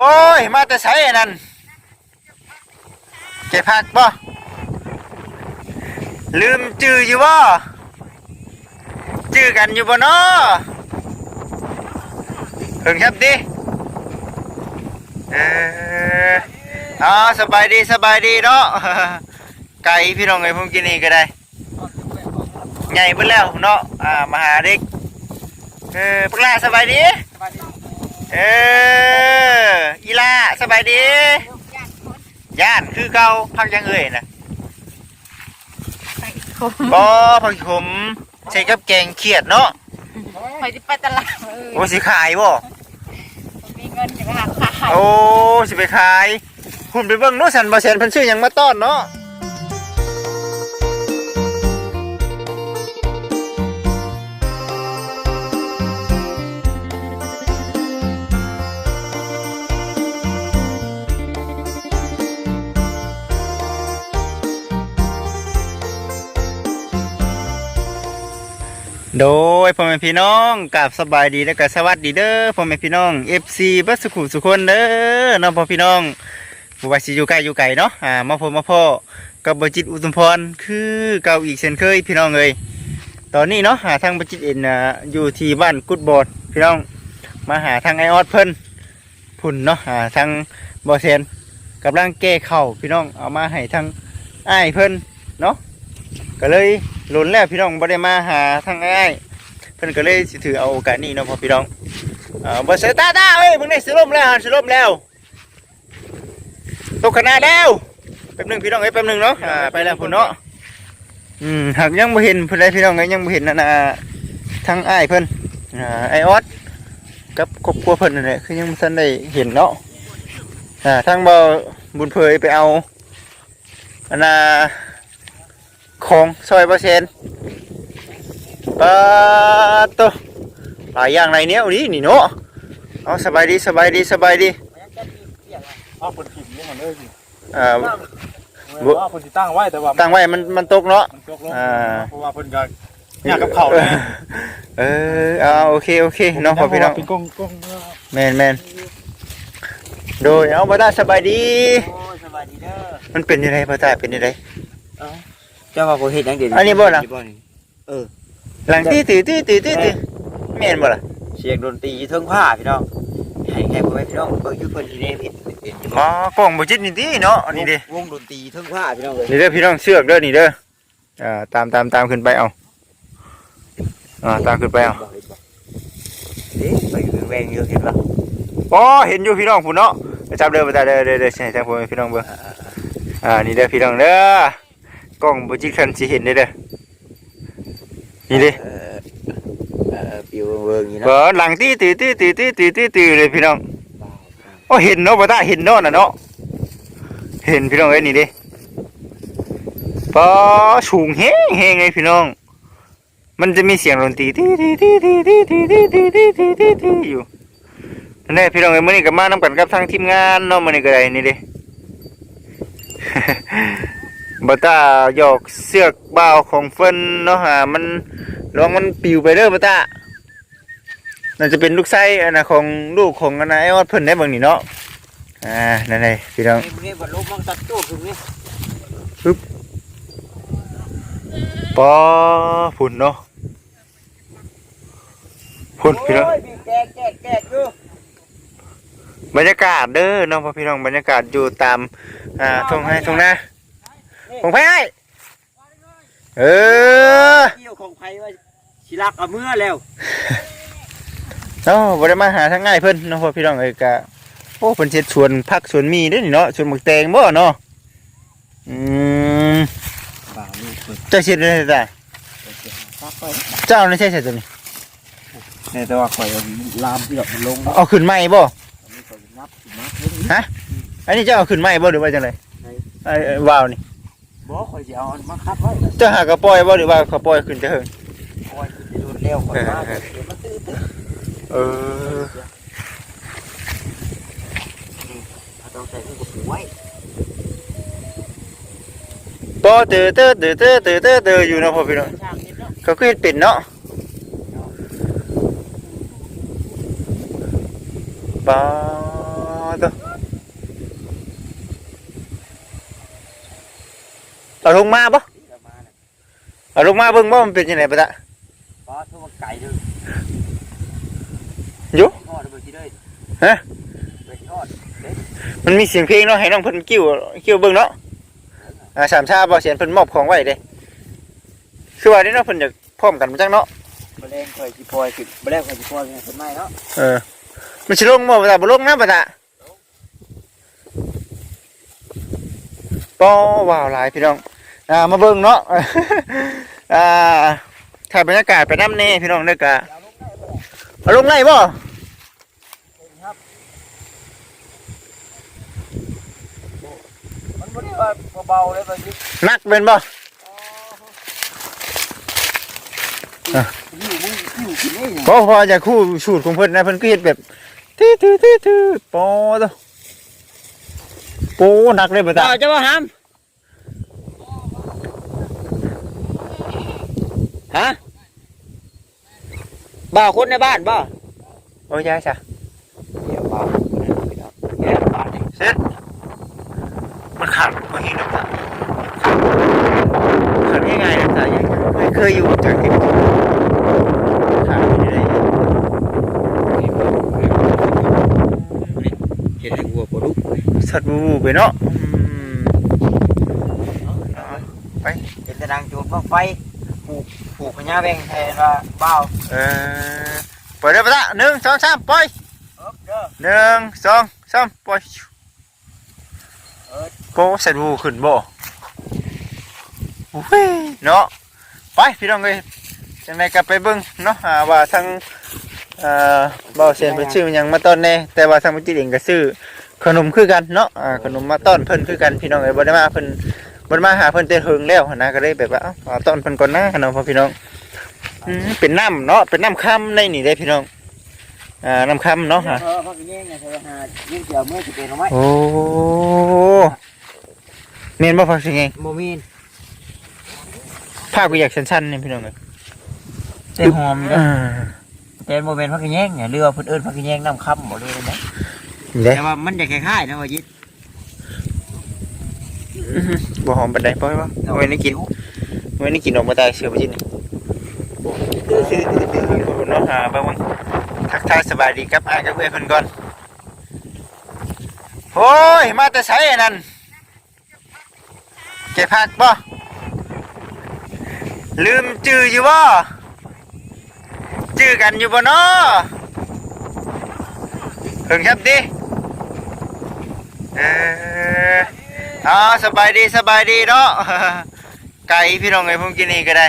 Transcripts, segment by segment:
โอ้ย มาแต่ใช้นั่นเก็บผักบ่ลืมจื้ออยู่บ่จื้อกันอยู่บ่เนาะเพิ่งครับดิเอออ๋อสบายดีสบายดีเนาะไก่พี่น้องไอ้ผมกินนี่ก็ได้ใหญ่เบิ่แล้วเนาะอ่ามาหาเด็กเออพวกหลาสบายดี เอออีลาสบายดี ย่านคือเก่าพักยังเอ่ยนะบ่พักขมใส่กับแกงเขียดเนาะไปที่ไปตลาดเออโอ้สิขายบ่มีเงินจะไปหาขายโอ้สิไปขายคุณไปเบิ่งโน้สันบ่เซนเพิ่นซื้อหยังมาต้อนเนาะ โดยพ่อแม่พี่น้องกับสบายดีและก็สวัสดีเด้อพ่อแม่พี่น้อง FC เบัสขุสุคนเด้อน้องพ่อพี่น้องผู้ว่าสิอยู่ใกล้อยู่ไกลเนาะอ่ามาพบมาพ่อกับบจิตอุตมพรคือเก่าอีกเช่นเคยพี่น้องเอ้ยตอนนี้เนาะหาทางบจิตเอ็นอยู่ที่บ้านกุดบอดพี่น้องมาหาทางไอออดเพิ่นพุ่นเนาะหาทางบอเซนกำลังแก้เข่าพี่น้องเอามาให้ทางไอเพิ่นเนาะก็เลย หลุนแล้วพี่น้องบ่ได้มาหาทางอ้ายเพิ่นก็เลยสิถือเอาโอกาสนี้เนาะพ่อพี่น้องอ่าบ่เสยตาตาเอ้ยมึงได้สิล่มแล้วหันสิล่มแล้วตกขนาดแล้วแป๊บหนึงพี่น้องเอ้ยแป๊บหนึงเนาะอ่าไปแล้วพุ่นเนาะอืมหากยังบ่เห็นเพิ่นได้พี่น้องเอ้ยยังบ่เห็นนั่นน่ะทางอ้ายเพิ่นอ่าไอออสกับครอบครัวเพิ่นนั่นแหละคือยังบ่ทันได้เห็นเนาะอ่าทางบ่บุญเผยไปเอาอันน่ะ ของซอยบ่เซนปาโตหลายอย่างหลายแนวนี่นี่เนาะเอาสบายดีสบายดีสบายดีเอาคนถิ่นนี่มันเลยอ่าสิว่าคนที่ตั้งไว้แต่ว่าตั้งไว้มันมันตกเนาะมันตกลงอ่าเพราะว่าเพิ่นก็อยากกับเขาเลยเออเอาโอเคโอเคเนาะพ่อพี่น้องเป็นกงกงแมนแมนโดยเอาบ่ได้สบายดีโอ้ยสบายดีเด้อมันเป็นยังไงพ่อตาเป็นยังไงเจ้าว่าบ่เฮ็ดหยังเดี๋ยวอันนี้บ่ล่ะนี่หลังที่ตื้อตื้อตื้อตื้อตื้อแม่นบ่ล่ะเสียงดนตรีเทิงผ้าพี่น้องให้ให้พ่อแม่พี่น้องเบิ่งอยู่เพิ่นที่นี่เห็นเห็นอยู่อ๋อกล้องบ่จิตนี่ติเนาะอันนี้เด้วงดนตรีเทิงผ้าพี่น้องเลยนี่เด้อพี่น้องเสือกเด้อนี่เด้ออ่าตามตามตามขึ้นไปเอาอ่าตามขึ้นไปเอาเอ๊ะไปอยู่แวงอยู่เห็นบ่อ๋อเห็นอยู่พี่น้องพุ่นเนาะไปจับเด้อไปจับเด้อเด้อเด้อใช่จังพ่อแม่พี่น้องเบิ่งอ่านี่เด้อพี่น้องเด้อ กล้องบ่จิตคันสิเห็นเด้อเด้อนี่เด้เออเออปิวเบิ่งอยู่เบิเนาะดหลังตีตีตีตีตีตีตีตีเลยพี่น้องโอ้เห็นเนาะบ่ตาเห็นเนาะน่ะเนาะเห็นพี่น้องเอ้ยนี่ดิปอสูงแฮงแฮงเลยพี่น้อง มันจะมีเสียงดนตรีตีตีตีตีตีตีตีตีตีตีตีตีอยู่นั่นแหละพี่น้องเอ้ยมื้อนี้ก็มานำกันกับทางทีมงานเนาะมื้อนี้ก็ได้นี่ดิ บ่ตาหยอกเสือกบ่าวของเพิ่นเนาะหามันลองมันปลิวไปเด้อบ่ตาน่าจะเป็นลูกไส้อันนะของลูกของอันนะไอ้ออดเพิ่นได้เบางนี่เนาะอ่านั่นเลยพี่น้องนี่นี่บ่ลบมังตัดตู้คือนี่ปอฝุ่นเนาะฝุ่นพี่น้องโอ้ยมีแกกแกกแกกอยู่บรรยากาศเด้อเน้องพ่อพี่น้องบรรยากาศอยู่ตามอ่าทงให้ทงหน้า ทงไผให้เออเกี่ยวของไผว่าสิรักเอาเมื่อแล้วเนาะบ่ได้มาหาทางง่ายเพิ่นเนาะพ่อพี่น้องเอ้ยกะโอ้เพิ่นเฮ็ดสวนผักสวนมีเด้อนี่เนาะสวนหมึกแตงบ่เนาะอืมบ่าวนี่เพิ่นเจ้าเฮ็ดได้ได้ซักไปเจ้านี่ใช่ใช่ตัวนี้แต่ว่าข่อยเอาลามที่ดอกมันลงเอาขึ้นใหม่บ่นี่ข่อยนับสิมาเพิ่นอันนี้เจ้าเอาขึ้นใหม่บ่หรือว่าจังไดไอ้ไอ้วาวนี่ บ่ข่อยสิเอาอันมาคัดไว้เจ้าหากระปล่อยบ่หรือว่าเขาปล่อยขึ้นจะเฮิงข่อยสิโดนแล้วข่อยมาเดี๋ยวมันตื้อตื้อเออต้องใส่ลูกกระปุกไว้ปอเตอเตอเตอเตอเตอเตอเตออยู่เนาะพ่อพี่น้องช่างนิดเนาะเขาก็เฮ็ดเป็นเนาะปอตัว เอาลงมาปะเอาลงมาเบิ่งว่ามันเป็นยังไงปะตะป้าทุกไก่ด้วยอยู่ทอดไปที่เลยฮะไปทอดมันมีเสียงเพลงเนาะให้น้องเพิ่นกิ้วกิ้วเบิ่งเนาะอ่าสามชาบ่เสียนเพิ่นมอบของไว้เด้คือว่านี่เนาะเพิ่นอยากพร้อมกันมาจังเนาะแมลงคอยจีพลอยขึ้นแมลงคอยจีพลอยเป็นต้นไม้เนาะเออมันสิลงบ่ปะตะบ่ลงนะปะตะ ป้อว้าวหลายพี่น้องอ่ามาเบิ่งเนาะอ่าถ่ายบรรยากาศไปน้ำเน่พี่น้องเด้อกะเอาลงได้บ่มันไม่ได้ว่าเบาๆเลยบางทีนักเป็นบ่อยู่มึงอยู่กินได้ยังบ่พอจะคู่สูตรของเพิ่นนะเพิ่นก็เฮ็ดแบบตื้อตื้อตื้อตื้อปอตัว โปนักเลยบ่ตาเจ้าจะว่าห้ามฮะบ่าวคนในบ้านบ่โอ้ยยายจ้ะเดี๋ยวบ่าวแย่บ้านนี่เสร็จมันขาดบ่เห็นน้ำตาขาดง่ายๆน้ำตายังไม่เคยอยู่จากที่ขาดไม่ได้ เห็นวัวปลาดุก สัตว์บูไปเนาะอืมไปเห็นแต่นางจูบบ้างไฟผูกผูกพญาแบงแทนว่าบ่าวเออเปิดได้ปะตะหนึ่งสองสามปล่อยเออเด้อหนึ่งสองสามปล่อยโป้ใส่ดูขึ้นบ่โอ้ยเนาะไปพี่น้องเอ้ยจังไดก็ไปเบิ่งเนาะอ่าว่าทางเอ่อบ่าวเสียนเพิ่นซื้อหยังมาต้อนแน่แต่ว่าทางมุจิตเองก็ซื้อ ขนมคือกันเนาะอ่าขนมมาต้อนเพิ่นคือกันพี่น้องเอ้ยบ่ได้มาเพิ่นบ่ได้มาหาเพิ่นแต่เฮิงแล้วหั้นนะก็เลยแบบว่าเอ้าเอาต้อนเพิ่นก่อนนะเนาะพ่อพี่น้องอืมเป็นน้ำเนาะเป็นน้ำค่ำในนี่เด้พี่น้องอ่าน้ำค่ำเนาะเอฮะอพักนี้ไงเธอหายิ่งเกี่ยวเมื่อจะเป็นหรือไม่โอ้เมนบ่ฟังสิไงโมมีนภาพก็อยากสั้นๆนี่พี่น้องเอ้ยแต่หอมอ่าแต่โมเมนพักแย่งเนี่ยเรือเพิ่นเอิ้นพักแย่งน้ำค่ำบ่เลยนะ เด้แต่ว่ามันจะคล้ายๆนะว่ายิดบ่หอมปานใดปล่อยบ่เอาไว้ในกินเอาไว้ในกินออกมาตายเสือบ่จินเนาะหาเบิ่งทักทายสบายดีครับอ้ายกับเอ้ยเพิ่นก่อนโอ้ยมาแต่ไสอันนั้นเก็บผักบ่ลืมจื้ออยู่บ่จื้อกันอยู่บ่เนาะเพิ่งครับดิ เอออ๋อสบายดีสบายดีเนาะไก่พี่น้องไงผมกินนี่ก็ได้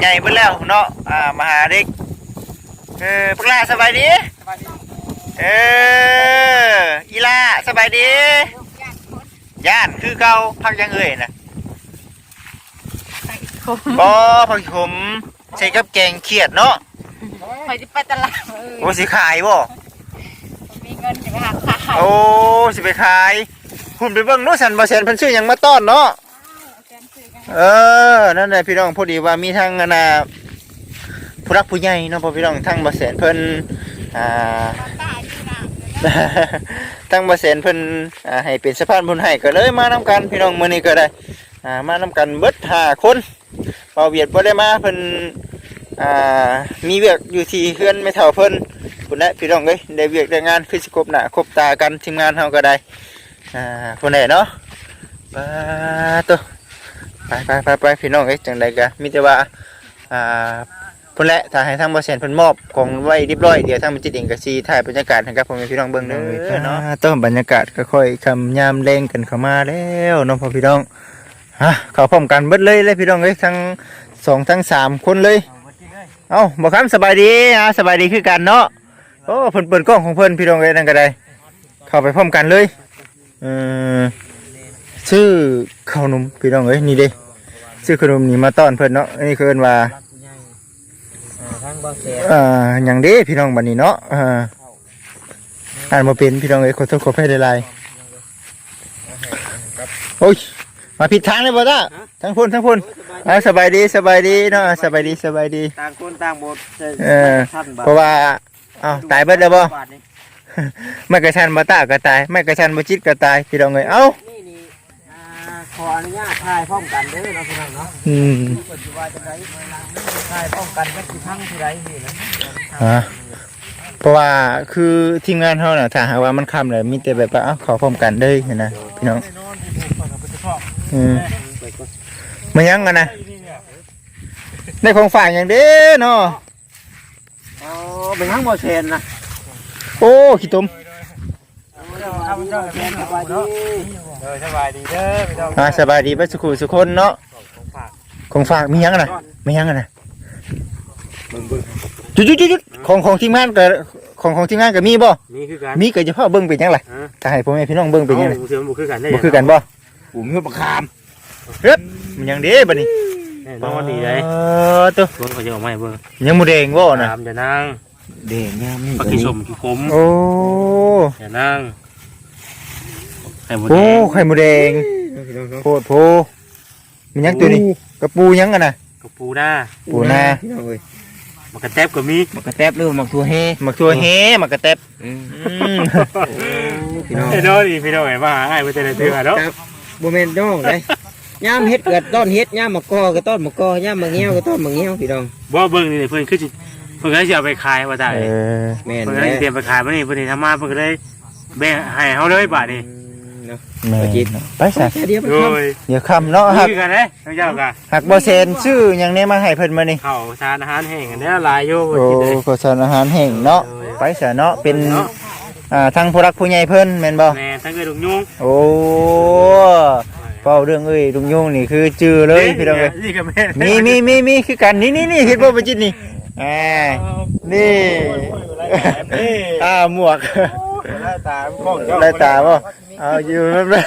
ใหญ่เบิ่แล้วเนาะอ่ามาหาเด็กเออพวกลาสบายดีเอออีลาสบายดีย่านคือเก่าพักยังเอ่ยนะคมบ่พักขมใส่กับแกงเขียดเนาะคอยจะไปตลาดเออโอ้สิขายบ่มีเงินจะไปหา ขายโอ้สิไปขายคุณไปเบิ่งโน้สันบ่แสนเพิ่นซื้อหยังมาต้อนเนาะเออนั่นแหละพี่น้องพอดีว่ามีทางอนาผู้รักผู้ใหญ่เนาะพอพี่น้องทางบาแสนเพิ่นอ่าทางบาแสนเพิ่นอ่าให้เป็นสะพานบุญให้ก็เลยมานํกันพี่น้องมื้อนี้ก็ได้อ่ามานํกันเบิดห้าคนเบาเวียดบ่ได้มาเพิ่นอ่ามีเวียกอยู่ที่เฮือนไม่เท่าเพิ่น พุ่นแหละพี่น้องเอ้ยได้เวียกได้งานคือสิคบหน้าคบตากันทีมงานเฮาก็ได้อ่าพุ่นแหละเนาะปาตัวไปไปไปไปพี่น้องเอ้ยจังใดกะมีแต่ว่าอ่าพุ่นแหละถ้าให้ทางบ่เซ็นเพิ่นมอบของไว้เรียบร้อยเดี๋ยวทางมันจิตเองก็สิถ่ายบรรยากาศให้กับพ่อแม่พี่น้องเบิ่งเด้อเนาะต้นบรรยากาศก็ค่อยคำยามแรงกันเข้ามาแล้วเนาะพ่อพี่น้องฮะเข้าพร้อมกันเบิดเลยเลยพี่น้องเอ้ยทั้งสองทั้งสามคนเลย เอ้าบ่ครับสบายดีอ่าสบายดีคือกันเนาะ โอ้เพิ่นเปิดกล้องของเพิ่นพี่น้องเอ้ยนั่นก็ได้ เข้าไปพร้อมกันเลยเออชื่อข้าวนมพี่น้องเอ้ยนี่เด้ซื้อขนมนี่มาต้อนเพิ่นเนาะอันนี้คือเอิ้นว่าทางบางแสนเอ่อหยังเด้พี่น้องบัดนี้เนาะอ่าอ่านบ่เป็นพี่น้องเอ้ยขอโทษขออภัยหลายๆโอ้ยมาผิดทางเลยบ่ต้าทั้งพุ่นทั้งพุ่นอ่าสบายดีสบายดีเนาะสบายดีสบายดีต่างคนต่างบทเออท่านบ่เพราะว่า อ้าวตายเบิดแล้วบ่บาทนี่ไม่กระชันบ่ตาก็ตายไม่กระชันบ่จิตก็ตายพี่น้องเอ้ยเอ้านี่นี่อ่าขออนุญาตถ่ายพร้อมกันเด้อเนาะพี่น้องเนาะอืมปัจจุบันจะได้ถ่ายพร้อมกันจักสิพังที่ใดนี่นะฮะเพราะว่าคือทีมงานเฮาน่ะถ้าหากว่ามันค่ำเลยมีแต่แบบว่าเอ้าขอพร้อมกันเด้อเห็นนะพี่น้องแน่นอนที่ผมก็จะชอบอืมมายังกันนะได้ของฝากอย่างเด้อเนาะ อ๋อเป็นทั้งบ่เชนนะโอ้ขี้ตมข้าพเจ้าแม่นสบายดีเออสบายดีเด้อพี่น้องอ่าสบายดีเบ่สุขุสุคนเนาะของฝากมียังกันนะมียังกันนะจุดจุดจุดจุดของของทีมงานกับของของทีมงานกับมีบ่นี่คือการมีก็จะพ่อเบิ่งเป็นยังไงถ้าให้พ่อแม่พี่น้องเบิ่งเป็นยังไงเสียงบุคือกันได้บ่คือกันบ่อูมีบักขามเฮ็ดมันยังเด้บัดนี้ แน่นอนดีเลยเออตัวรถเขาจะออกมาให้เบิ่งยังหมูแดงบ่น่ะตามจะนั่งเด่นงามนี่ปักขี้ชมขี้คมโอ้จะนั่งให้หมดโอ้แดงไข่หมูแดงพี่น้องเนาะโพดโพมันยังตัวนี้กระปูยังกันน่ะกับปูหน้าปูนา พี่น้องเอ้ยมันกระแทบกับมีมักกระแตบหรือมักทัวเฮหมักตัวเฮหมักกระแตบอืมอืมพี่น้องแน่นอนดีพี่น้องไอ้มาหาไอ้ไม่ได้เตือนเนาะครับบ่แม่นน้องเลย ย่ามเฮ็ดเกิดต้นเฮ็ดย่ามมะกอก็ต้นมะกอย่ามมะเงี้ยวก็ต้นมะเงี้ยวพี่น้องบ่เบิ่งนี่เพิ่นคือสิเพิ่นก็จะเอาไปขายว่าได้เออแม่นเพิ่นก็แล้เตรียมไปขายมานี่เพิ่นนี่ทำมาเพิ่นก็เลยแบ่งให้เฮาเลยบาทนี่เนาะแม่ไปจิตไปซะแค่เดียวมันโดทำยเดี๋ยวค่ำเนาะหักคือกันเด้ทั้งเจ้าก็หักบ่เซนชื่อหยังแน่มาให้เพิ่นมานี่ข้าวสารอาหารแห้งกันเด้อหลายอยู่บ่โอ้กินเลยขอสารอาหารแห้งเนาะไปซะเนาะเป็นเนาะอ่าทางผู้รักผู้ใหญ่เพิ่นแม่นบ่ แม่ทั้งเอ้ยลุงยุงโอ้ เฝ้าเรื่องเอ้ยลุงยงนี่คือจื้อเลยพี่น้องเอ้ยนี่ก็แม่มีมีมีมีคือกันนี่นี่นี่เห็นบ่บ่จิตนี่อ่านี่อ่าหมวกไล่ตามกล้องเจ้าได้ตาบ่เอาอยู่แป๊บนึง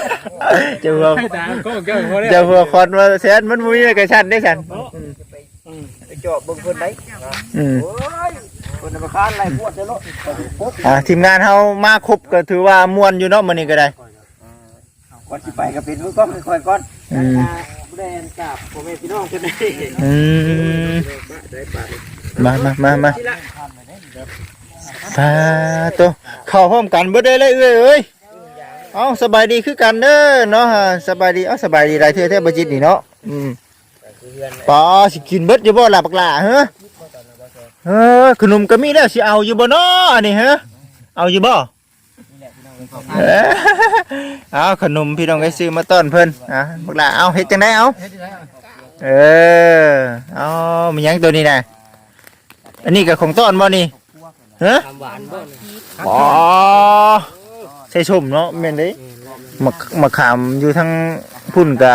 จะหัวไล่ตามกล้องเจ้าพอได้จะหัวคอนว่าแซนมันบ่มีกระชันได้ฉันจอบเบิ่งเพิ่นได้อืมโอ้ยเพิ่นน่ะมาค้านไล่พวดเด้อเนาะปุ๊บอ่าทีมงานเฮามาครบก็ถือว่าม่วนอยู่เนาะมื้อนี้ก็ได้ ก่อนสิไปก็เป็นมือกล้องค่อยๆก่อนอืมผู้ใดอันกับพ่อแม่พี่น้องเพิ่นได้อืมได้ปาดมามามามาสาธุเข้าพร้อมกันเบิดได้เลยเอ้ยเอ้ยเอาสบายดีคือกันเด้อเนาะฮะสบายดีเอาสบายดีหลายเทื่อแท้บ่จิตนี่เนาะอืมปอสิกินเบิดอยู่บ่ล่ะบักหล่าฮะเออขนมก็มีแล้วสิเอาอยู่บ่เนาะอันนี้ฮะเอาอยู่บ่ เอ้อเอาขนมพี่น้องไอ้ซื้อมาต้อนเพิ่นอะบักหล่าเอาเฮ็ดจังไดเอาเออเอามีหยังตัวนี้น่ะอันนี้ก็ของต้อนบ่นี่ฮะหวานบ่อ๋อใส่ชมเนาะแม่นเด้มะมะขามอยู่ทางพุ่นกะ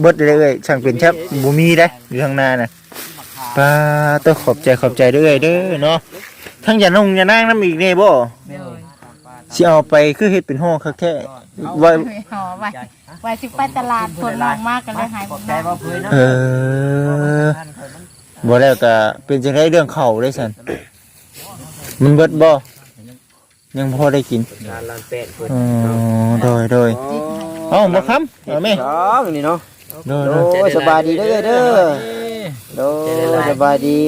เบิดเลยเอ้ยช่างเป็นแทบบ่มีได้อยู่ทางหน้าน่ะป้าต้องขอบใจขอบใจเด้อเอ้ยเด้อเนาะทั้งอย่านงอย่านางน้ำอีกแน่บ่ สิเอาไปคือเฮ็ดเป็นห่อคักแท้ว่าหอไว้ไว้สิไปตลาดคนลงมากกันเลยหายหมดใจว่าเพิ่นเนาะเออบ่แล้วก็เป็นจังไดเรื่องข้าวได้ซั่นมันเบิดบ่ยังพอได้กินงานลานเป็ดเพิ่นอ๋อโดยโดยอ๋อเอ้าบ่คำเอาแม่สองนี่เนาะโดยโดโดยยสบายดีเด้อเด้อโดยสบายดี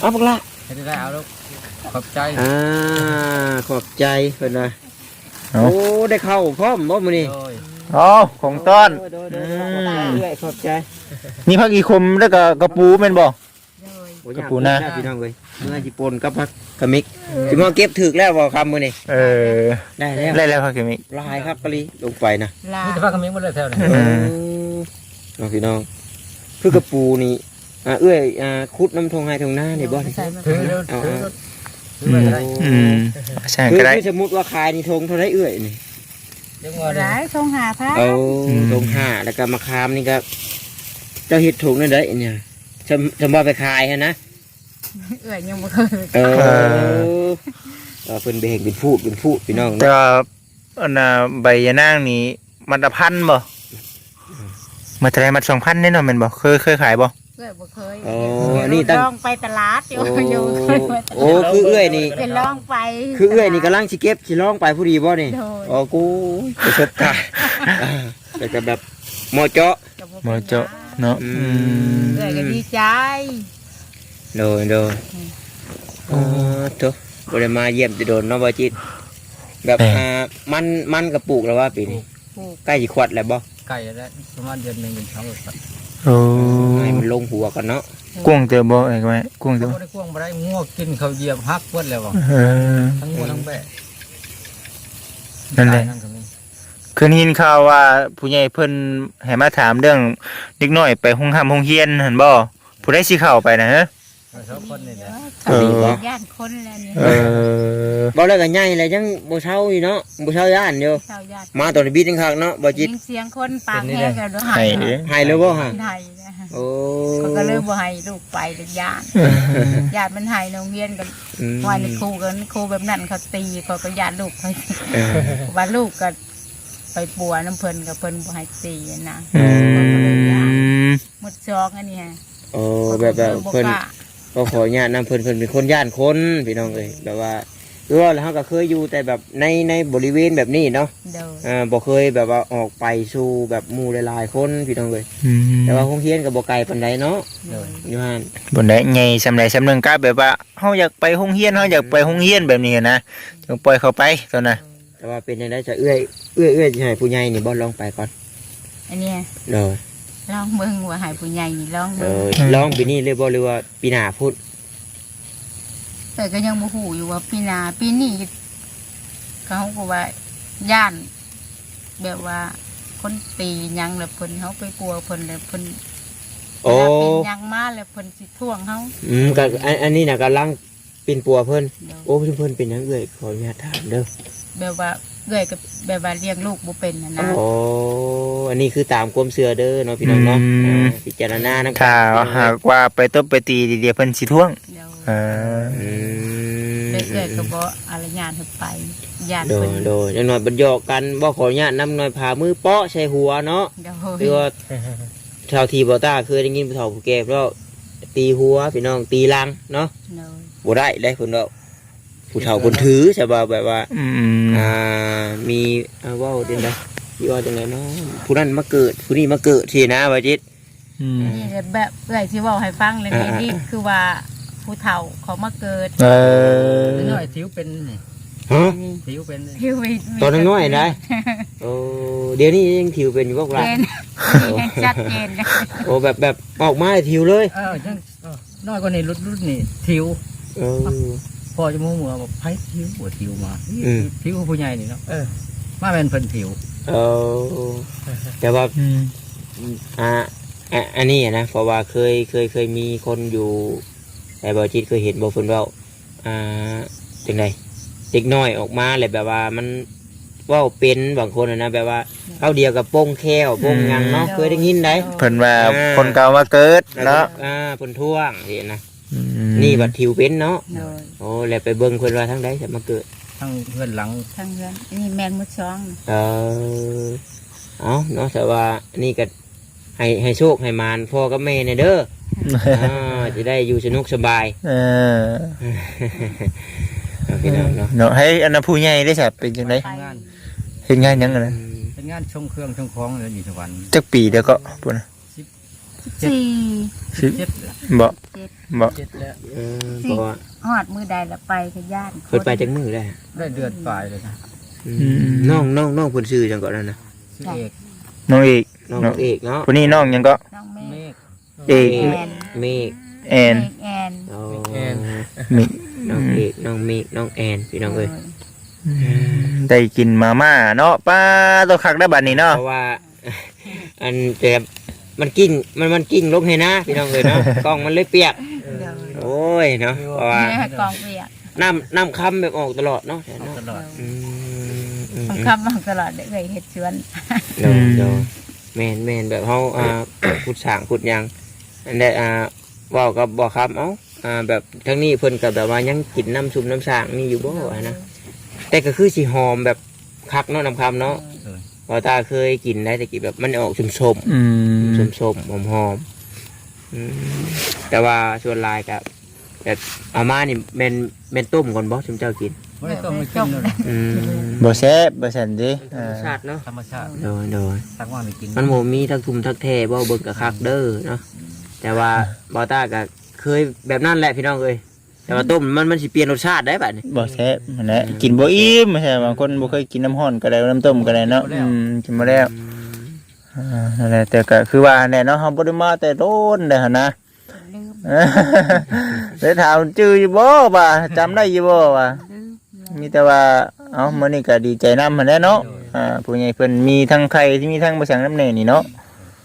เอาพวกละได้เอาลูก ขอบใจอ่าขอบใจเพิ่นว่าเอาโอ้ได้เข้าพร้อมบ่มื้อนี้โดยอ๋อของต้อนโดยโดยอืโดยมเรื่อยขอบใจมีผักอีคมแล้วก็กระปูแม่นบ่โดยโอ้ยกระปูนะ พี่น้องเอ้ยเมื่อสิปนกับผักกะมิกสิมาเก็บถึกแล้วบ่คำมื้อนี้เออได้แล้วได้แล้วผักกะมิลายครับกะลีลงไปนะลานี่จะพากันมิ้งหมดเลยแถวนี้อืมน้องพี่น้องคือกระปูนี่อ่าเอื้อยอ่าคุดน้ำทงไห้ทงหน้านี่บ่นี่ ใส่มาถือเร็วเอาถือเอาถื อมาได้อืมใช่คือก็ได้คือสมมุติว่าขายนี่ทงเท่าไรเอื้อยนี่เรื่องว่าร้ายทรงหาพระเอาทงห้าแล้วก็มาคามนี่ก็เจ้าเฮ็ดถุงนั่นได้เนี่ยจำจำว่าไปขายฮะนะเอื่อยยังบ่เคยเออเออเพิ่นเบงเป็นพูดเป็นพูดพี่น้องแต่เนาะว่าอันน่ะใบยะนางนี่มันละพันบ่มาเท่าไหรมันสองพันแน่นอนแม่นบ่เคยเคยขายบ่ เอื่อยบ่เคยโอ้อันนี้ตั้ง ลองไปตลาดอยู่โอ้อยู่เคยไปตโอ้ลาดคือเอื้อยนี่เป็นลองไปคือเอื้อยนี่กำลังสิเก็บสิร้องไปผู้ดีบ่นี่โดยโอ้กูประสบการณ์อ่าแต่ก็แบบหมอเจาะกับบ่บ่เจาะเนาะอือืมมเอื่อยก็ดีใจ โดยโดยเออตัวบ่ได้มาเยี่ยมจะโดนเนาะบ่จิต แบบแม่ อ่ามันมันกระปลูกแล้วว่าปีนี้ปลูกใกล้สิขวดแล้วบ่ไก่แล้วประมาณเดือนหนึ่งเป็นสองรถครับ โอ้ให้มันลงหัวก่อนเนาะกวางเตอบ่ไอ้ก็แม่กวางเตอเขาบ่ได้กวางบ่ได้งัวกินเขาเหยียบฮักเบิดแล้วบ่เออทั้งงัวทั้งแบะนั่นแหละนั่นก็มีคืนยินข่าวว่าผู้ใหญ่เพิ่นให้มาถามเรื่องเด็กน้อยไปห้องห้ามห้องเฮียนหั่นบ่ผู้ใดสิเข้าไปนะฮะ เอาสองคนนี่แหละเออ ย่านคนแล้วนี่เออ บ่แล้วก็ใหญ่แล้วยังบ่เช่าอยู่เนาะบ่เช่าย่านอยู่ชาวญาติมาตอนนี้บิดจังคักเนาะบ่จิตยินเสียงคนปากแห้งกันด้วยให้หายเด้ให้เลยบ่ฮะไทยนะโอ้เขาก็เลยบ่ให้ลูกไปเลยญาติญาติมันให้โรงเรียนกันอืมวันนี้ครูกันครูแบบนั้นเขาตีเขาก็ญาติลูกเขาเออ ว่าลูกก็ไปปัวน้ำเพิ่นกับเพิ่นบ่ให้ตีนะอื ม หมดจอกอันนี้ฮะโอ้แบบแบบบ่เพิ่น กล้าก็ขออนุญาตนำเพิ่นเพิ่นเป็นคนย่านคนพี่น้องเอ้ยแบบว่าคือว่าแล้วเราก็เคยอยู่แต่แบบในในบริเวณแบบนี้เนาะเด้ออ่าบ่เคยแบบว่าออกไปสู่แบบหมู่หลายๆคนพี่น้องเอ้ยอืมแต่ว่าโรงเรียนก็บ่ไกลปานใดเนาะเด้ออยู่หั่นบ่ได้ใหญ่สำใดสำนึงก็แบบว่าเฮาอยากไปห้องเฮียนเฮาอยากไปห้องเฮียนแบบนี้นะจึงปล่อยเขาไปตอนน่ะแต่ว่าเป็นจังได๋จะเอื้อยเอื้อยเอื้อยสิให้ผู้ใหญ่นี่บ่ลองไปก่อนอันนี้เด้อ ลองเบิ่งว่าให้ผู้ใหญ่นี่ลองเอเบิ่งอลองปีนี้เลยบ่หรือว่าปีหน้าพูดแต่ก็ยังบ่ฮู้อยู่ว่าปีหน้าปีนี้เขาก็ว่าย่าน แบบว่าคนตีหยังแล้วเพิ่นเฮาไปกลัวเพิ่นแล้วเพิ่นโอ้เวลาเป็นหยังมาแล้วเพิ่นสิท่วงเฮาอืมก็อันอันนี้น่ะกำลังปินปัวเพิ่นเดี๋ยวโอ้เพิ่นเพิ่นเป็นหยังเอื้อยขออนุญาตถามเด้อแบบว่าเอื้อยกับแบบว่าเลี้ยงลูกบ่เป็นนะนะ โอ้ อันนี้คือตามความเชื่อเด้อเนาะพี่น้องเนาะอืม อ่าพิจารณานำถ้าหากว่าไปตบไปตีดีๆเพิ่นสิท่วงเดี๋ยวเอออืมเอื้อยๆก็บ่อนุญาตให้ไปญาติโดเพิ่ยนโดยจังหน่อยบัดหยอกกันบ่ขออนุญาตนำหน่อยพามือเปาะใส่หัวเนาะเดี๋ยวคือว่าชาวทีบอต้าเคยได้ยินผู้เฒ่าผู้แก่เพราะตีหัวพี่น้องตีลังเนาะเดี๋ยวบ่ได้ได้เพิ่นว่าผู้เฒ่าคนถือใช่ป่ะแบบว่า อืม อ่ามีอ่าเว่าจังได๋ ที่ว่าจังไดเนาะผู้นั้นมาเกิดผู้นี้มาเกิดสินะว่าจิตอืมนี่แบบเอื้อยที่เว้าให้ฟังเลยนี่อ่าๆนี่คือว่าผู้เฒ่าเขามาเกิดเออนิดหน่อยทิวเป็นนี่ฮะนี่ทิวเป็นนี่ที่มีตอนน้อยๆได้โอ้เดี๋ยวนี้ยังถิวเป็นอยู่พวกเราเป็นชัดเจนเลยโอ้แบบแบบออกมาให้ถิวเลยเออจังเออน้อยกว่านี้รุ่นรุ่นนี่ทิวเออพ่อจะมูหัวบอกไผทิวหัวทิวมาอืมทิวผู้ใหญ่นี่เนาะเออมาเป็นเพิ่นทิว เออแต่ว่าอืมอ่าอะอันนี้อะนะเพราะว่าเคยเคยเคยมีคนอยู่แต่บอจิตเคยเห็นบอฝนเว่าอ่าจังไดเด็กน้อยออกมาเลยแบบว่ามันเว่าเป็นบางคนอะนะแบบว่าเอาเดียวกับโป้งแค้วโป้งหยังเนาะเคยได้ยินได้ เพิ่นว่าอ่า คนเก่ามาเกิดเนาะอ่าเพิ่นท่วงเห็นนะอืมนี่บัดทิวเป็นเนาะ โดยโอ้แล้วไปเบิ่งเพิ่นว่าทั้งใดจะมาเกิด ทั้งเพื่อนหลังทั้งเรือนนี่แมนมุดช้องเออเอาเนาะแต่ว่านี่ก็ให้ให้โชคให้มานพ่อกับแม่เนี่ยเด้ออ่าจะได้อยู่สนุกสบายเออเอาพี่น้องเนาะเนาะให้อันนั้นผู้ใหญ่ได้สับเป็นจังไดไปทำงานเฮ็ดงานหยังกันนะเป็นงานชงเครื่องชงของเลยอยู่ทุกวันจักปีเดียวก็พุ่นน่ะ สี่สิเจ็ดบ่บ่เจ็ดแล้วเออเพราะว่าหอดมือใดละไปกับญาติเคยไปจังมือได้ได้เดือนปลายเลยนะอืมน้องน้องน้องเพิ่นชื่อจังก่อนนั่นนะชื่อเอกน้องเอกน้องน้องเอกเนาะผู้นี้น้องหยังก็น้องเมเมฆฆเอกแอนเมฆแอนแอนโอ้แอนมิน้องเอกน้องเมฆน้องแอนพี่น้องเอ้ยได้กินมาม่าเนาะป้าตัวคักได้บัดนี้เนาะเพราะว่าอันแต่ มันกิ้งมันมันกิ้งลงให้นะพี่น้องเอ้ยเนาะ กล้องมันเลยเปียก โอ้ยเนาะเพราะว่าแม่กองเปียกน้ำน้ำคำแบบออกตลอดเนาะเอาตลอดอืมอืมบังอืมคับมาตลอดเลยเฮ็ดสวนโดนโดนแมนแมนแบบเขาอ่าขุดสร้างขุดหยังอันนี้อ่าเว่ากับบอกครับเอ้าอ่าแบบทั้งนี้เพิ่นกับแบบว่ายังกินน้ำซุปน้ำสร้างนี่อยู่บ่อะนะแต่ก็คือสีหอมแบบคักเนาะน้ำคำเนาะ พอตาเคยกินได้แต่กินแบบมันออกชมชมอืมชมชมหอมหอมๆอืมแต่ว่าส่วนลายกับแต่เอามานี่เมนเมนต้มก่อนบ่ชุมเจ้ากินไม่ได้ต้องมากินเลยอืมบ่แซ่บบ่ซั่นเดิธรรมชาติเนาะธรรมชาติโดยโดยตักว่าไม่กินมันโมมีทั้งทุมทั้งแท่บ่เบิ่งกับคักเด้อเนาะแต่ว่าบอต้าก็เคยแบบนั้นแหละพี่น้องเอ้ย แต่ว่าต้มมันมันสิเปลี่ยนรสชาติได้บัดนี้บ่แซ่บนั่นแหละกินบ่อิ่มใช่บางคนบ่เคยกินน้ำร้อนก็ได้น้ำต้มก็ได้เนาะอืมกินบ่แล้วอ่านั่นแหละแต่ก็คือว่าแน่เนาะเฮาบ่ได้มาแต่โดนเด้อหั่นนะลืมเลยถามจื้ออยู่บ่ว่าจำได้อยู่บ่ว่าลืมมีแต่ว่าเอ้ามื้อนี้ก็ดีใจนำหั่นแหละเนาะอ่าผู้ใหญ่เพิ่นมีทั้งไข่ที่มีทั้งบ่สังน้ำแน่นี่เนาะ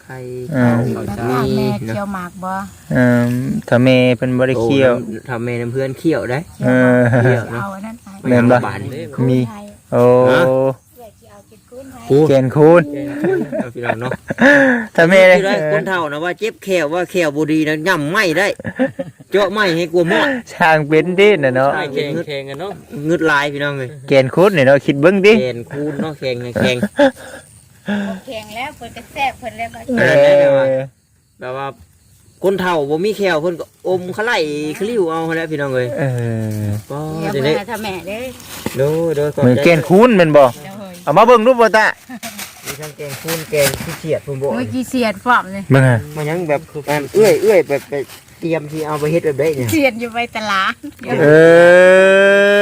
ไข่อืมข้าวแล้วมีถามแม่เนาะเคี่ยวหมากบ่เอ่อถ้าแม่เพิ่นบ่ได้เคี่ยวโอ้น้ำทำแม่น้ำเพื่อนเคี่ยวได้ เออ เคี่ยวเนาะ เอาอันนั้นไปแม่นบ่ บาดนี้มี โอ้ฮะเกณฑ์คูณเอาพี่น้องเนาะถ้าแม่เลยคือได้คนเฒ่านะว่าเจ็บแขวว่าแขวบ่ดีนะย่ำไหม้ได้ เจาะไหม้ให้กลัวหมอดช่างเป็นดิน่ะเนาะใช่แข่งแข่งกันเนาะงึดลายพี่น้องเลยเกณฑ์คูณนี่เนาะคิดเบิ่งดิ แขนคูณเนาะแขงแขง แข็งแล้วเพิ่นก็แซ่บเพิ่นแล้วก็เอออแบบว่า คนเฒ่าบ่มีแขวเพิ่นก็อมขะไหล่ขลิ้วเอาหั่นแหละพี่น้องเอ้ยเออก็เดี๋ยวจะเพิ่ได้นให้ถ้าแม่เด้อโดยโดยขอบเหมือนใจเกณฑ์คูณแม่นบ่เดี๋ยวเฮ้ยเอามาเบิ่งรูปบ่ตามีทั้งแกงคูณแกงขี้เกียจพุ่นบ่เมื่อกี้เสียดพร้อมเลยเบิ่งอะมันยังแบบอันเอื้อยเอื้อยแบบไปเตรียมที่เอาไปเฮ็ดแบบได้เนี่ยเสียดอยู่ไปตลาดเดี๋ยวเอ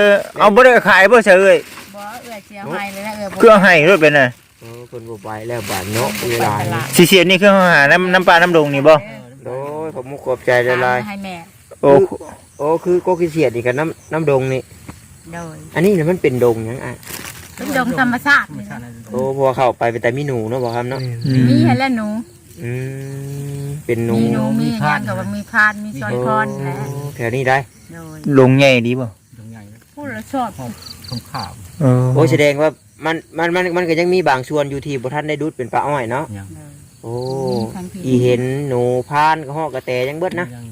อเอาบ่ได้ขายบ่เฉยเอ้ยบ่เอื้อเสียให้เลยนะเอื้อบ่เครื่องให้รถเป็นน่ะ โอ้เพิ่นบ่ไปแล้วบาดเนาะเวลานี่สิเสียนี่เครื่องหาน้ำน้ำปลาน้ำดงนี่บ่โดยผมขอบใจหลายให้แม่โอ้ๆโอ้คือโกกิเสียดนี่กับน้ำน้ำดงนี่ โดยอันนี้เนี่ยมันเป็นดงหยังอะเป็นดงธรรมชาติธรรมชาตินั่นโอ้พอเข้าไปเป็นแต่มีหนูเนาะบ่ครับเนาะมีให้แล้วหนู อืมเป็นหนูมีหนูมีหยังก็ว่ามีพานมีซอยพรแหละโอ้แถวนี้ได้โดยลงใหญ่ดีบ่ตรงใหญ่พูดแล้วชอบ ตรงข้าวเออโอ้แสดงว่ามันมันมันมันก็ยังมีบางส่วนอยู่ที่บ่ทันได้ดูดเป็นปลาอ้อยเนาะยังโอ้อีเห็นหนูพานก็ฮอกกระแตยังเบิดนะยัง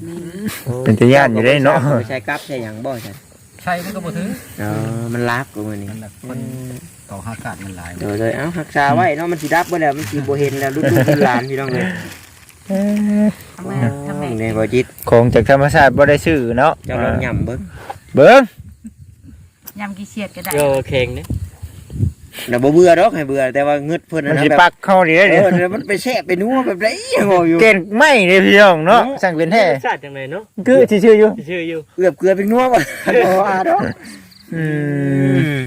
โอ้เป็นตาย่านอยู่ได้เนาะใช้กับใช้หยังบ่ใช่ใช่มันก็บ่ถือเออมันลับกูมื้อนี้นั่นแหละคนต่อหากาศมันหลายเดี๋ยวเลยเอ้ารักษาไว้เนาะมันสิดับบ่แล้วมันสิบ่เห็นแล้วรุ่นลูกรุ่นหลานพี่น้องเลยทำไมทำไมนี่บ่จิตของจากธรรมชาติบ่ได้ซื้อเนาะเจ้าลองย่ำเบิ่งเบิ่ง ยำกี่เฉียดก็ได้โยแข่งเนี่ยน่ะบ่เบื่อดอกให้เบื่อแต่ว่าเงึดเพิ่นมันนะสิแบบปักเข้าดีเอเด้อเดี๋ยวมันไปแช่ไปนัวแบบไรยังงออยู่ เกณฑ์ไม่เด้พี่น้องเนาะ สั่งเป็นแท้ชาติจังไดเนาะคือสิชื่ออยู่ ชื่ออยู่เกือบเกลือเป็นนัวบ่บ่ว่าดอกอืม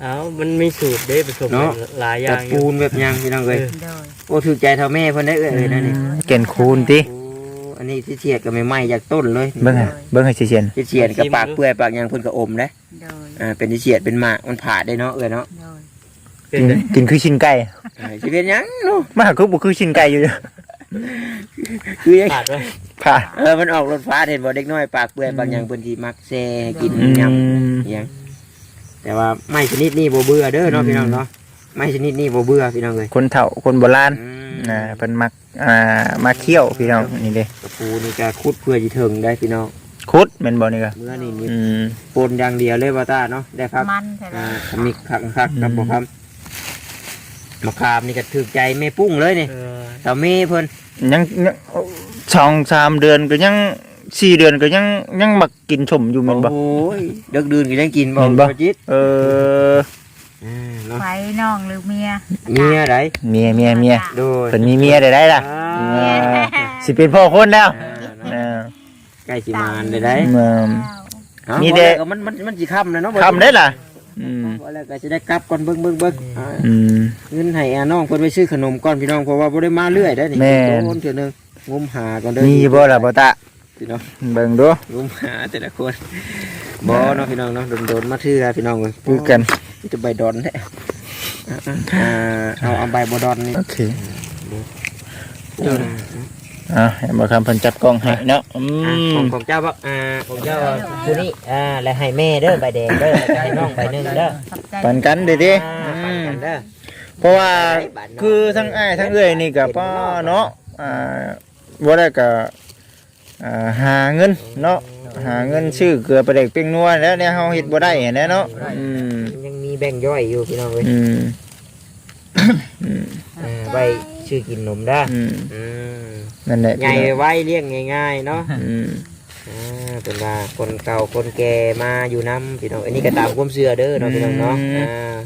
เอ้ามันมีสูตรเด้ผสมหลายอแบย่าบงอปูยู่ นแบบหยังพี่น้องเอ้ยโดย โอ้ถูกใจเท่าแม่เพิ่นได้เอ้ยเอ้ยนั่นนี่เกณฑ์คูณติโอ้อันนี้ที่เฉียดก็ไม่ไหม้จากต้นเลยเบิ่งอะเบิ่งให้สิเชียนที่เฉียดกับปากเปื่อยปากหยังเพิ่นก็อมเด้โดยอ่าเป็นที่เฉียดเป็นหมากมันผ่าได้เนาะเอ้ยเนาะโดยเป็นกินไงกินคือชิ้นไก่อ่าสิเป็นหยังเนาะมาคือบ่คือชิ้นไก่อยู่คือหยังขาดไว้ผ่าเออมันออกรถฟ้าเห็นบ่เด็กน้อยปากเปื่อยปากหยังเพิ่นสิมักแซ่กินอืมยำหยังแต่ว่าไม้ชนิดนี้บ่เบื่อเด้อเนาะพี่น้องเนาะไม้ชนิดนี้บ่เบื่อพี่น้องเลยคนเฒ่าคนโบราณ อืม อ่าเพิ่นมักอ่ามาเคี่ยวพี่น้องนี่เด้กระปูนี่จะคุดเพื่อสิถึงได้พี่น้องคุดแม่นบ่นี่ก็เมื่อนี่นี่อืมปนอย่างเดียวเลยว่าตาเนาะได้ครับมันใช่ไหมอ่าขมิกคักคักครับบ่ครับมะขามนี่ก็ถูกใจแม่ปุ้งเลยนี่เออสามีเพิ่นยังยังสองสามเดือนก็ยังสี่เดือนก็ยังยังมักกินชมอยู่แม่นบ่โอ้ยเดึกดื่นก็ยังกินบ่เห็นบ่จิตเอออ่าเนาะ ไฟน้องหรือเมียเมียไดเมียเมียเมียโดยเพิ่นมีเมียได้ได้ล่ะอ่าสิเป็นพ่อคนแล้วอ่าเนาะอ่าใกล้สิมานได้ได้เอิ่มเอามีมีแต่แต่มันมันมันสิค่ำแล้วเนาะบ่ทำได้ล่ะอืมว่าแล้วก็จะได้กลับก่อนเบิ่งเบิ่งเบิ่งอ่าอืม เงินให้อาน้องเพิ่นไปซื้อขนมก่อนพี่น้องเพราะว่าบ่ได้มาเรื่อยได้อนี่แม่น โดนเทื่อหนึงงมหาก่อนเด้อ มีบ่ล่ะบ่ตะ พี่น้องเบิ่งดูงมหาแต่ละคนบ่เนาะพี่น้องเนาะโดนๆมาเทื่อพี่น้องเอ้ยคือกันจะใบดอนแท้อ่าเอาเอาใบบ่ดอนนี่โอเคอะให้บ่คำเพิ่นจับกล้องให้เนาะอือะขมองของเจ้าบ่อ่าของเจ้าผู้นี้อ่าแล้วให้แม่เด้อใบแดงเด้อแล้วก็ให้น้องใบหนึงเด้อขอบใจปันกันเด้ดิอ่าอืปันมกันเด้อเพราะว่าคือทั้งอ้ายทั้งเอ้ยนี่ก็พ่อเนาะอ่าบ่ได้ก็ อ่าหาเงินเนาะหาเงินซื้อเกลือไปเด็กเปียงนัวแล้วเนี่ยเฮาเฮ็ดบ่ได้เห็นแน่เนาะอืมยังมีแบ่งย่อยอยู่พี่น้องเอ้ยอืมอืมอ่าใบชื่อกินนมเด้ออืมอืมนั่นแหละใหญ่ไว้เลี้ยงง่ายๆเนาะอืมอ่าเป็นว่าคนเก่าคนแก่มาอยู่น้ำพี่น้องอันนี้ก็ตามความเชื่อเด้อเนาะพี่น้องเนาะอ่า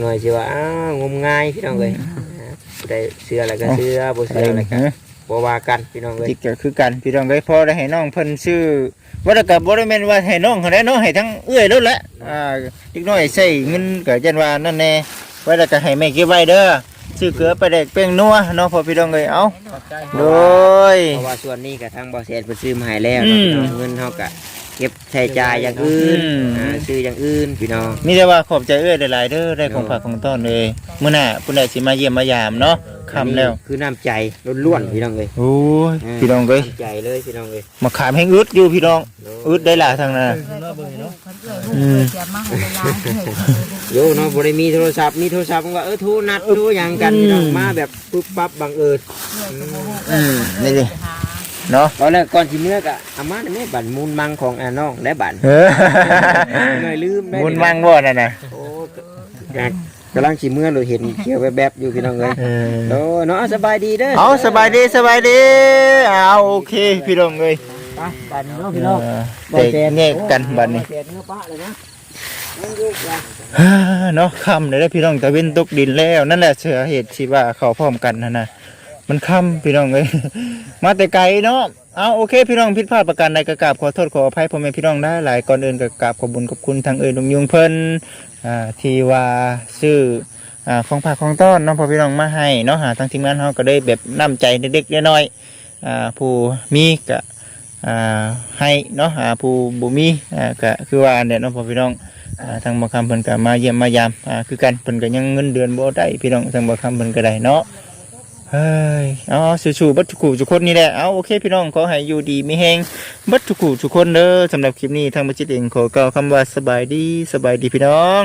หน่อยสิว่าอ้าวงมงายพี่น้องเลยอ่าผู้ใดเชื่ออะไรก็เชื่อบ่เชื่ออะไรก็เอ้ย บ่ว่ากันพี่น้องเอ้ยจิตก็คือกันพี่น้องเอ้ยพอได้ให้น้องเพิ่นชื่อว่าแต่ก็บ่ได้แม่นว่าให้น้องเขาได้เนาะให้ทั้งเอื้อยแล้วแหละอ่าอีกน้อยใช้เงินก็จันว่านั่นแน่ว่าแต่ก็ให้แม่เก็บไว้เด้อซื้อเกลือไปแดกเป้งนัวเนาะพอพี่น้องเอ้ยเอ้าโดยเพราะว่าส่วนนี้ก็ทางบ่แสนเพิ่นซื้อมาให้แล้วอืเนาะมพี่น้องเงินเฮาก็ เก็บใช้จ่ายอย่างอื่นอืม อ่าซื้ออย่างอื่นพี่น้อง มีแต่ว่าขอบใจเอื้อยหลายๆเด้อได้ของฝากของต้อนเลยมื้อหน้าผู้ใดสิมาเยี่ยมมายามเนาะค่ำแล้วอันนี้คือน้ำใจล้วนๆพี่น้องเอ้ยโอ้ยพี่น้องเอ้ยน้ำใจเลยพี่น้องเอ้ยมาขามให้อึดอยู่พี่น้องอึดได้หลายทางนั้นน่ะเอื้อยเสียมาให้เวลาเอื้อยโยเนาะบ่ได้มีโทรศัพท์มีโทรศัพท์มันก็เออโทรนัดโทรหยังกันพี่น้องมาแบบปุ๊บปั๊บบังเอิญอืมนี่ดิ เนาะตอนแรกก่อนสิเมื่อกะอามาแม่บัตรมูลมังของอาน้องและบัตรเออหน่อยลืมได้มุนมังบ่นั่นน่ะโอ้กะกำลังสิเมื่อเราเห็นเขียวแวบๆอยู่พี่น้องเอ้ยเออโอ้เนาะสบายดีเด้อเอาสบายดีสบายดีเอาโอเคพี่น้องเอ้ยไปบัตรเนาะพี่น้องเออเตะแยกกันบัดนี้บ่แสเนื้อปะเลยนะนั่งอยู่ล่ะฮ่าเนาะค่ำเลยได้อพี่น้องตะเว้นตกดินแล้ว นั่นแหละเสือเหตุที่ว่าเขาพร้อมกันนั่นน่ะ มันค่ำพี่น้องเอ้ยมาแต่ไกลเนาะเอาโอเคพี่น้องผิดพลาดประการใดก็กราบขอโทษขออภัยพ่อแม่พี่น้องได้หลายก่อนอื่นก็กราบขอบุญขอบคุณทางเอ่ยลุงยุงเพิ่นอ่าทีว่าซื้ออ่าของผักของต้อนน้องพ่อพี่น้องมาให้เนาะหาทางทีมงานเขาก็ได้แบบน้ำใจเด็กๆน้อยๆอ่าผู้มีก็อ่าให้เนาะอ่าผู้บ่มีอ่าก็คือว่าเนี้ยเนาะพ่อพี่น้องอ่าทางบ่คำเพิ่นก็มาเยี่ยมมายามอ่าคือกันเพิ่นก็ยังเงินเดือนบ่ได้พี่น้องทางบ่คำเพิ่นก็ได้เนาะ เฮ้ยเอาสู่ๆบัดทุกขู่ทุกคนนี่แหละ เอาโอเคพี่น้องขอให้อยู่ดีมีแหงบัดทุกขู่ทุกคนเด้อสำหรับคลิปนี้ทางบัจิตเองขอกล่าวคำว่าสบายดีสบายดีพี่น้อง